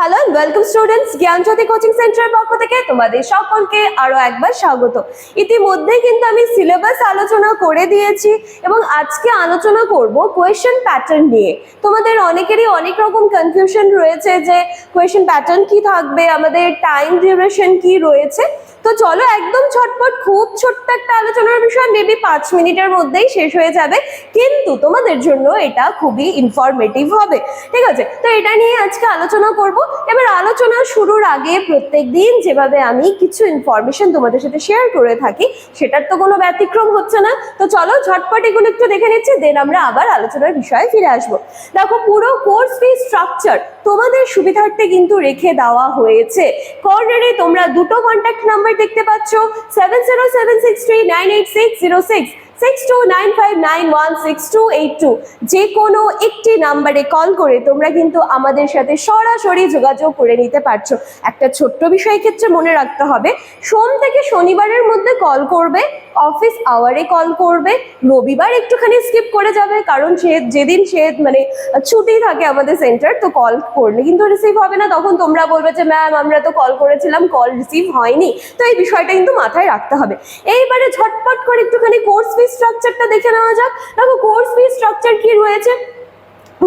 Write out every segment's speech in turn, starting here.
Hello welcome students Gyanjyoti coaching সেন্টারের পক্ষ থেকে তোমাদের সকলকে আরও একবার স্বাগত। ইতিমধ্যেই কিন্তু আমি সিলেবাস আলোচনা করে দিয়েছি এবং আজকে আলোচনা করব কোয়েশ্চেন প্যাটার্ন নিয়ে। তোমাদের অনেকেরই অনেক রকম কনফিউশন রয়েছে যে কোয়েশ্চেন প্যাটার্ন কি থাকবে, আমাদের টাইম ডিউরেশন কি রয়েছে। তো চলো একদম ছটপট, খুব ছোট্ট একটা আলোচনার বিষয় মেবি পাঁচ মিনিটের মধ্যেই শেষ হয়ে যাবে। কিন্তু তোমাদের জন্য এটা খুবই ইনফরমেটিভ হবে। ঠিক আছে? তো এটা নিয়ে আজকে আলোচনা করব। এবার আলোচনা শুরুর আগে প্রত্যেক দিন যেভাবে আমি কিছু ইনফরমেশন তোমাদের সাথে শেয়ার করে থাকি, সেটার তো কোনো ব্যতিক্রম হচ্ছে না। তো চলো ঝটপট এগুলো একটু দেখে নিচ্ছি দেন আমরা আবার আলোচনার বিষয়ে ফিরে আসব। দেখো, পুরো কোর্স ফি স্ট্রাকচার তোমাদের সুবিধার্থে কিন্তু রেখে দেওয়া হয়েছে। কর্নারে তোমরা দুটো কন্ট্যাক্ট নাম্বার দেখতে পাচ্ছ seven zero seven six three nine eight six zero six six two nine five nine one six two eight two যে কোনো একটি নাম্বারে কল করে তোমরা কিন্তু আমাদের সাথে সরাসরি যোগাযোগ করে নিতে পারছ। একটা ছোট্ট বিষয় ক্ষেত্রে মনে রাখতে হবে, সোম থেকে শনিবারের মধ্যে কল করবে, অফিস আওয়ারে কল করবে, রবিবার একটুখানি স্কিপ করে যাবে, কারণ সে যেদিন সে মানে ছুটি থাকে আমাদের সেন্টার, তো কল করলে কিন্তু রিসিভ হবে না। তখন তোমরা বলবে যে, ম্যাম, আমরা তো কল করেছিলাম, কল রিসিভ হয়নি। তো এই বিষয়টা কিন্তু মাথায় রাখতে হবে। এইবারে ঝটপট করে একটুখানি কোর্স ফি স্ট্রাকচারটা দেখে নেওয়া যাক। দেখো কোর্স ফি স্ট্রাকচার কি রয়েছে?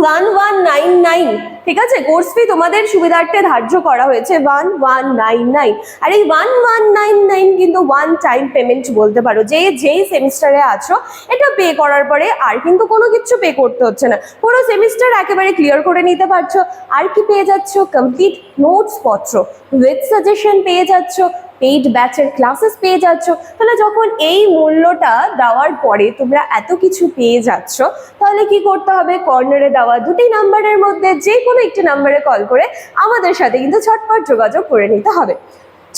ওয়ান ওয়ান নাইন নাইন ঠিক আছে? কোর্স ফি তোমাদের সুবিধার্থে ধার্য করা হয়েছে ওয়ান ওয়ান নাইন নাইন আর এই ওয়ান ওয়ান নাইন নাইন কিন্তু ওয়ান টাইম পেমেন্ট বলতে পারো। যে যেই সেমিস্টারে আছো, এটা পে করার পরে আর কিন্তু কোনো কিছু পে করতে হচ্ছে না। পুরো সেমিস্টার একেবারে ক্লিয়ার করে নিতে পারছ। আর কি পেয়ে যাচ্ছ? কমপ্লিট নোটস পত্র। উইথ সাজেশন পেয়ে যাচ্ছ। পেইড ব্যাচের ক্লাসেস পেয়ে যাচ্ছ। তাহলে যখন এই মূল্যটা দেওয়ার পরে তোমরা এত কিছু পেয়ে যাচ্ছ, তাহলে কি করতে হবে? কর্নারে দেওয়া দুটি নাম্বারের মধ্যে যে কোনো একটি নাম্বারে কল করে আমাদের সাথে কিন্তু ছটপট যোগাযোগ করে নিতে হবে।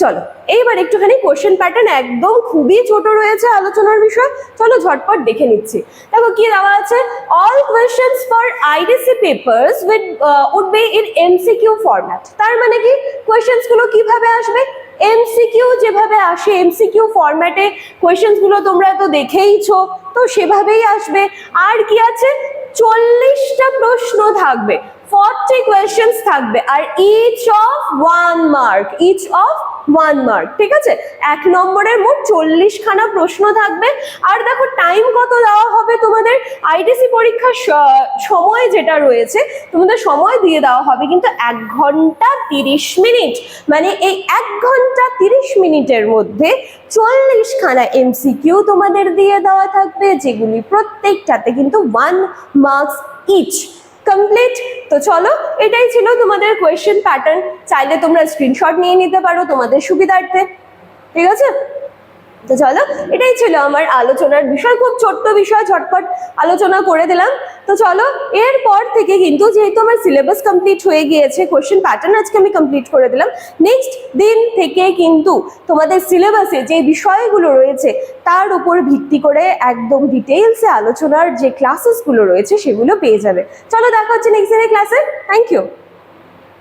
চলো, এইবার একটুখানি কোশ্চেন প্যাটার্ন একদম খুবই ছোট রয়েছে আলোচনার বিষয়। চলো ঝটপট দেখে নিচ্ছি। দেখো কি দেওয়া আছে? All questions for IDC papers with would be in MCQ format তার মানে কি? কোয়েশ্চেন্সগুলো কীভাবে আসবে? এমসিকিউ যেভাবে আসে এমসিকিউ ফরম্যাটে কোয়েশনসগুলো গুলো তোমরা তো দেখেইছো, তো সেভাবেই আসবে। আর কি আছে? চল্লিশটা প্রশ্ন থাকবে ফর্টি কোয়েশ্চেন্স থাকবে, আর each of mark each of one mark ঠিক আছে? এক নম্বরের মোট চল্লিশ খানা প্রশ্ন থাকবে। আর দেখো টাইম কত দেওয়া হবে তোমাদের? আইডিসি পরীক্ষার সময় যেটা রয়েছে, তোমাদের সময় দিয়ে দেওয়া হবে কিন্তু এক ঘণ্টা তিরিশ মিনিট। মানে এই এক ঘণ্টা তিরিশ মিনিটের মধ্যে চল্লিশ খানা এমসিকিউ তোমাদের দিয়ে দেওয়া থাকবে, যেগুলি প্রত্যেকটাতে কিন্তু ওয়ান মার্কস ইচ কমপ্লিট তো চলো, এটাই ছিল তোমাদের কোয়েশ্চেন প্যাটার্ন চাইলে তোমরা স্ক্রিনশট নিয়ে নিতে পারো তোমাদের সুবিধার্থে। ঠিক আছে? তো চলো, এটাই ছিল আমার আলোচনার বিষয়। খুব ছোট্ট বিষয়, ঝটপট আলোচনা করে দিলাম। তো চলো, এরপর থেকে কিন্তু যেহেতু আমার সিলেবাস কমপ্লিট হয়ে গিয়েছে কোশ্চেন প্যাটার্ন আজকে আমি কমপ্লিট করে দিলাম। নেক্সট দিন থেকে কিন্তু তোমাদের সিলেবাসে যে বিষয়গুলো রয়েছে, তার উপর ভিত্তি করে একদম ডিটেলসে আলোচনার যে ক্লাসেসগুলো রয়েছে, সেগুলো পেয়ে যাবে। চলো, দেখা হচ্ছে নেক্সট দিনের ক্লাসে থ্যাংক ইউ